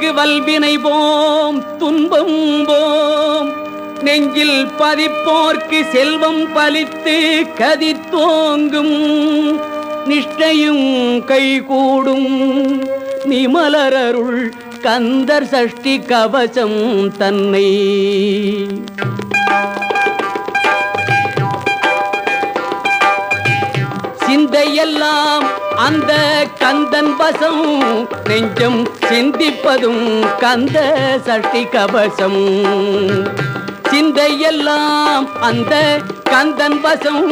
துன்புறுவோர்க்கு வல்வினை போம் துன்பம் போம். நெஞ்சில் பதிப்போர்க்கு செல்வம் பலித்து கதி தோங்கும் நிஷ்டையும் கைகூடும். நிமலரருள் கந்தர் சஷ்டி கவசம் தன்னை சிந்தையெல்லாம் அந்த கந்தன் வசம். நெஞ்சம் சிந்திப்பதும் கந்த சஷ்டி கவசம். சிந்தையெல்லாம் அந்த கந்தன் வசம்.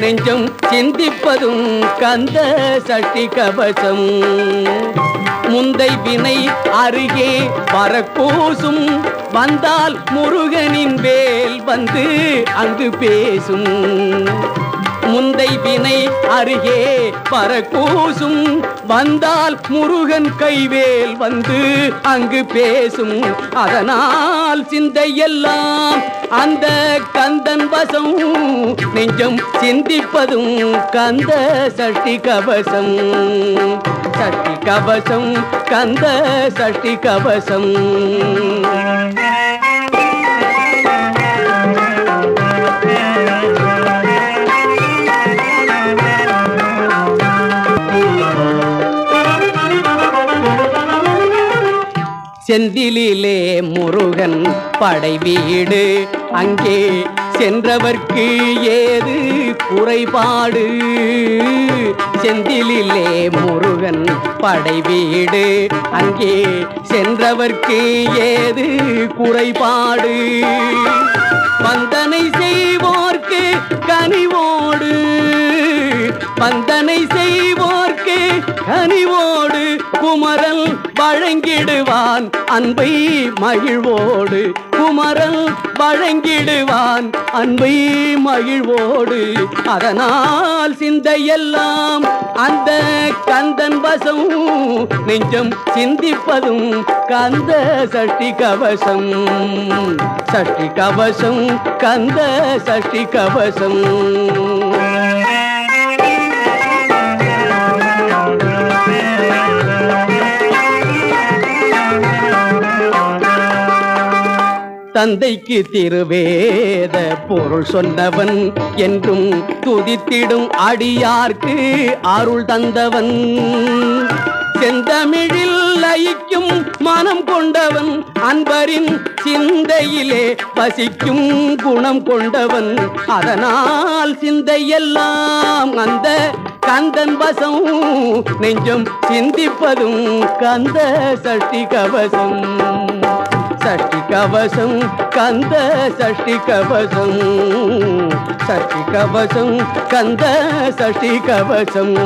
நெஞ்சம் சிந்திப்பதும் கந்த சஷ்டி கவசம். முந்தை வினை அருகே வரக்கூசும் வந்தால் முருகனின் வேல் வந்து அங்கு பேசும். முந்தை வினை அருகே பரக்கூசும் வந்தால் முருகன் கைவேல் வந்து அங்கு பேசும். அதனால் சிந்தையெல்லாம் அந்த கந்தன் வசம். நெஞ்சம் சிந்திப்பதும் கந்த சஷ்டி கவசம். சஷ்டி கவசம் கந்த சஷ்டி கவசம். செந்திலே முருகன் படை வீடு. அங்கே சென்றவர்க்கு ஏது குறைபாடு? செந்திலே முருகன் படை வீடு. அங்கே சென்றவர்க்கு ஏது குறைபாடு? பந்தனை செய்வோர்க்கு கனிவோடு. பந்தனை செய்வோர்க்கு கனிவோடு குமரல் வழங்கிடுவான் அன்பை மகிழ்வோடு. குமரல் வழங்கிடுவான் அன்பை மகிழ்வோடு. அதனால் சிந்தையெல்லாம் அந்த கந்தன் வசம் நெஞ்சம் சிந்திப்பதும் கந்த சஷ்டி கவசம். சஷ்டி கவசம் கந்த சஷ்டி கவசம். தந்தைக்கு திருவேத பொருள் சொன்னவன் என்றும் துதித்திடும் அடியார்க்கு அருள் தந்தவன். செந்தமிழில் லயிக்கும் மனம் கொண்டவன் அன்பரின் சிந்தையிலே வசிக்கும் குணம் கொண்டவன். அதனால் சிந்தையெல்லாம் அந்த கந்தன் வசம் நெஞ்சம் சிந்திப்பதும் கந்த சஷ்டி கவசம். சஷ்டி கவசம் கந்த சஷ்டி கவசம் சஷ்டி கவசம் கந்த சஷ்டி கவசம்